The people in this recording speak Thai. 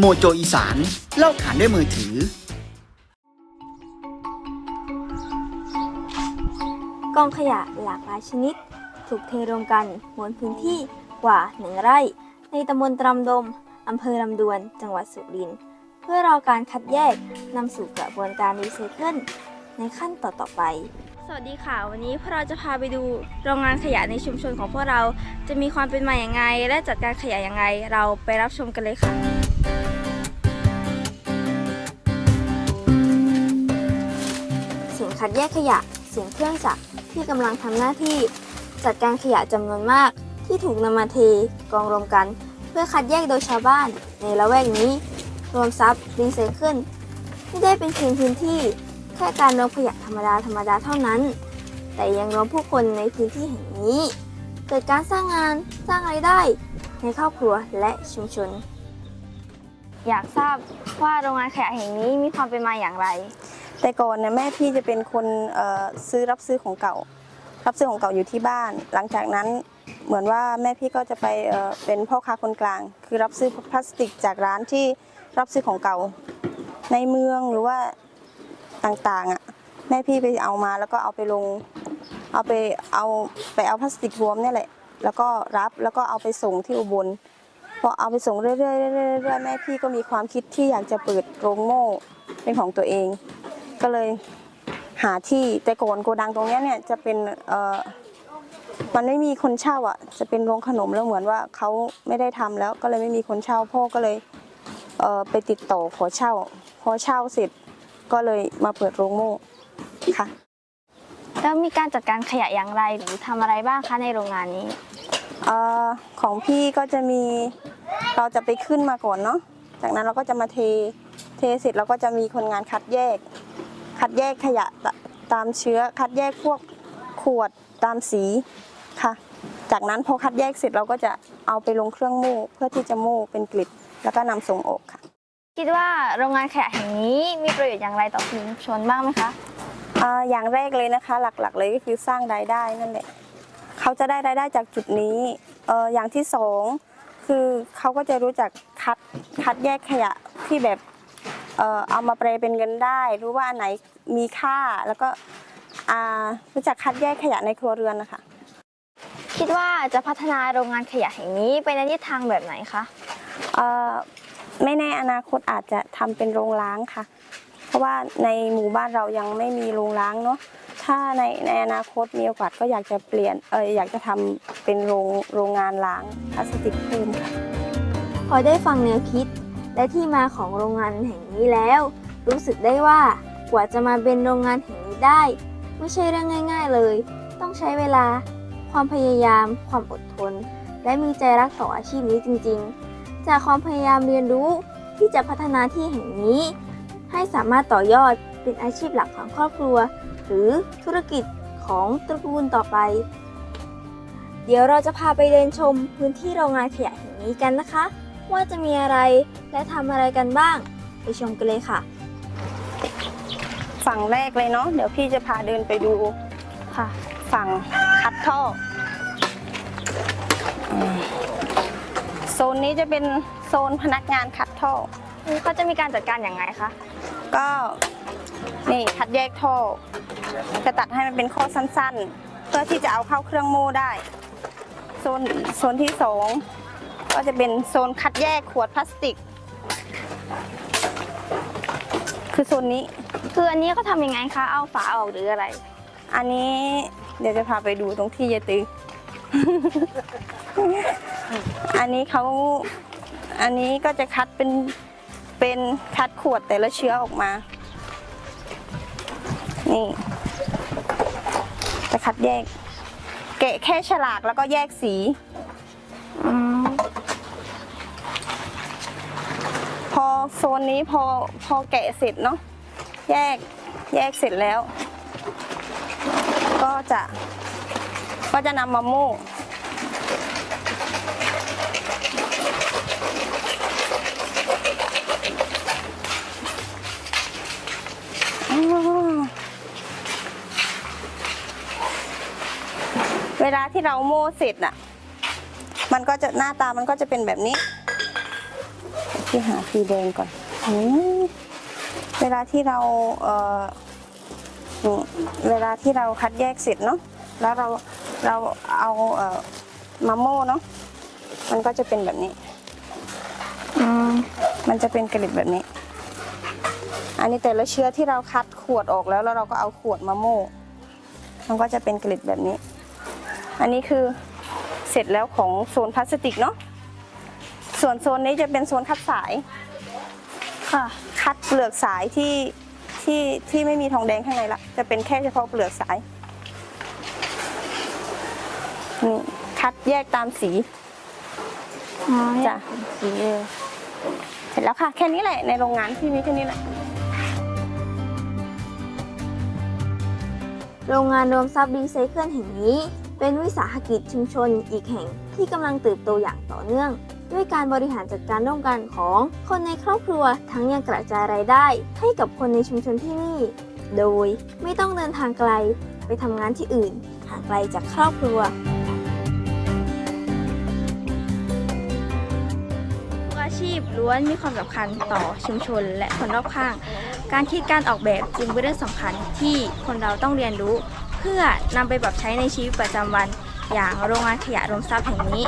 โมโจอีสานเล่าขานด้วยมือถือ กองขยะหลากหลายชนิด ถูกเทรวมกันบนพื้นที่กว่าหนึ่งไร่ ในตำบลตรำดมอำเภอลำดวน จังหวัดสุรินทร์เพื่อรอการคัดแยกนำสู่กระบวนการรีไซเคิลในขั้นต่อๆไป สวัสดีค่ะ วันนี้พวกเราจะพาไปดูโรงงานขยะในชุมชนของพวกเรา จะมีความเป็นมาอย่างไง และจัดการขยะยังไง เราไปรับชมกันเลยค่ะ คัดแยกขยะเสียงเครื่องจักรที่กำลังทำหน้าที่ จัดการขยะจำนวนมาก ที่ถูกนำมาเทกองรวมกัน เพื่อคัดแยกโดยชาวบ้าน ในละแวกนี้ รวมทรัพย์รีไซเคิลไม่ได้เป็นเพียงพื้นที่ แค่การรวมขยะธรรมดาธรรมดาเท่านั้น แต่ยังรวมผู้คนในพื้นที่แห่งนี้ เกิดการสร้างงานสร้างรายได้ในครอบครัวและชุมชน อยากทราบว่าโรงงานขยะแห่งนี้มีความเป็นมาอย่างไร แต่ก่อนนี่ยแม่พี่จะเป็นคนซื้อรับซื้อของเก่า รับซื้อของเก่าอยู่ที่บ้าน หลังจากนั้นเหมือนว่าแม่พี่ก็จะไปเป็นพ่อค้าคนกลาง คือรับซื้อพลาสติกจากร้านที่รับซื้อของเก่า ในเมืองหรือว่าต่างๆอะแม่พี่ไปเอามาแล้วก็เอาไปลง เอาไปเอาไปเอาพลาสติกรวมเนี่ยแหละแล้วก็รับแล้วก็เอาไปส่งที่อุบลพอเอาไปส่งเรื่อยๆเรื่อยๆเรื่อยๆแม่พี่ก็มีความคิดที่อยากจะเปิดโรงโม่เป็นของตัวเอง ก็เลยหาที่แต่ก่อนโกดังตรงเนี้ยเนี่ยจะเป็นเอ่อมันไม่มีคนเช่าอะ จะเป็นโรงขนมแล้วเหมือนว่าเขาไม่ได้ทำแล้วก็เลยไม่มีคนเช่าพ่อก็เลยเอ่อไปติดต่อขอเช่า พอเช่าเสร็จก็เลยมาเปิดโรงโม่ค่ะแล้วมีการจัดการขยะอย่างไรหรือทำอะไรบ้างคะในโรงงานนี้เอ่อของพี่ก็จะมีเราจะไปขึ้นมาก่อนเนาะจากนั้นเราก็จะมาเทเทเสร็จเราก็จะมีคนงานคัดแยก คัดแยกขยะตะตามเชื้อ คัดแยกพวกขวดตามสีค่ะ จากนั้นพอคัดแยกเสร็จเราก็จะเอาไปลงเครื่องโม่เพื่อที่จะโม่เป็นกลิบแล้วก็นำส่งออกค่ะ คิดว่าโรงงานขยะแห่งนี้มีประโยชน์อย่างไรต่อชุมชนบ้างไหมคะอ่าอย่างแรกเลยนะคะ หลักๆเลยก็คือสร้างรายได้นั่นแหละเขาจะได้รายได้จากจุดนี้เอออย่างที่สองคือเขาก็จะรู้จักคัดคัดแยกขยะที่แบบ เออเอามาแปลเป็นเงินได้ รู้ว่าอันไหนมีค่าแล้วก็อ่ารู้จักคัดแยกขยะในครัวเรือนนะคะ คิดว่าจะพัฒนาโรงงานขยะแห่งนี้ไปในทิศทางแบบไหนคะ เอ่อไม่แน่อนาคตอาจจะทำเป็นโรงล้างค่ะ เพราะว่าในหมู่บ้านเรายังไม่มีโรงล้างเนาะถ้าในในอนาคตมีโอกาสก็อยากจะเปลี่ยนเอออยากจะทำเป็นโรงโรงงานล้างพลาสติกเพิ่มค่ะ พอได้ฟังแนวคิด และที่มาของโรงงานแห่งนี้แล้ว รู้สึกได้ว่ากว่าจะมาเป็นโรงงานแห่งนี้ได้ ไม่ใช่เรื่องง่าย ๆเลย ต้องใช้เวลา ความพยายาม ความอดทน และมีใจรักต่ออาชีพนี้จริง ๆ จากความพยายามเรียนรู้ที่จะพัฒนาที่แห่งนี้ ให้สามารถต่อยอดเป็นอาชีพหลักของครอบครัว หรือธุรกิจของตระกูลต่อไป เดี๋ยวเราจะพาไปเดินชมพื้นที่โรงงานขยะแห่งนี้กันนะคะ ว่าจะมีอะไรและทำอะไรกันบ้าง ไปชมกันเลยค่ะ ฝั่งแรกเลยเนาะเดี๋ยวพี่จะพาเดินไปดูค่ะ ฝั่งคัดท่ออืมโซนนี้จะเป็นโซนพนักงานคัดท่อเขาจะมีการจัดการอย่างไรคะก็นี่คัดแยกท่อจะตัดให้มันเป็นข้อสั้นๆ เพื่อที่จะเอาเข้าเครื่องโม่ได้ โซนโซนที่สอง ก็จะเป็นโซนคัดแยกขวดพลาสติก คือโซนนี้ คืออันนี้เขาทำยังไงคะ เอาฝาออกหรืออะไร อันนี้เดี๋ยวจะพาไปดูตรงที่ยายตือ อันนี้เขาอันนี้ก็จะคัดเป็นเป็นคัดขวดแต่ละเชื้อออกมา นี่ จะคัดแยก แกะแค่ฉลากแล้วก็แยกสี อืม พอ โซนนี้พอพอแกะเสร็จเนาะแยกแยกเสร็จแล้ว ก็จะก็จะนำมาโม่เวลาที่เราโม่เสร็จน่ะ มันก็จะหน้าตามันก็จะเป็นแบบนี้ ที่หาฟีแดงก่อนอืมเวลาที่เราเอ่อนี่เวลาที่เราคัดแยกเสร็จเนาะแล้วเราเราเอาเอ่อมาโม่เนาะมันก็จะเป็นแบบนี้อืมมันจะเป็นกระดิบแบบนี้ อันนี้แต่ละเชื้อที่เราคัดขวดออกแล้วแล้วเราก็เอาขวดมาโม่มันก็จะเป็นกระดิบแบบนี้ อันนี้คือเสร็จแล้วของโซนพลาสติกเนาะ ส่วนโซนนี้จะเป็นโซนคัดสาย ค่ะ คัดเปลือกสายที่ที่ที่ไม่มีทองแดงข้างในละ จะเป็นแค่เฉพาะเปลือกสายนี่คัดแยกตามสีอ๋อจ้ะสีเลยเสร็จแล้วค่ะ แค่นี้แหละในโรงงานที่มีแค่นี้แหละ โรงงานรวมทรัพย์รีไซเคิลแห่งนี้ เป็นวิสาหกิจชุมชนอีกแห่งที่กำลังเติบโตอย่างต่อเนื่อง ด้วยการบริหารจัดการร่วมกันของคนในครอบครัวทั้งยังกระจายรายได้ ให้กับคนในชุมชนที่นี่ โดยไม่ต้องเดินทางไกลไปทำงานที่อื่นห่างไกลจากครอบครัวอาชีพล้วนมีความสำคัญต่อชุมชนและคนรอบข้าง การคิดการออกแบบจึงเป็นเรื่องสำคัญที่คนเราต้องเรียนรู้ เพื่อนำไปปรับใช้ในชีวิตประจำวัน อย่างโรงงานขยะรวมทรัพย์แห่งนี้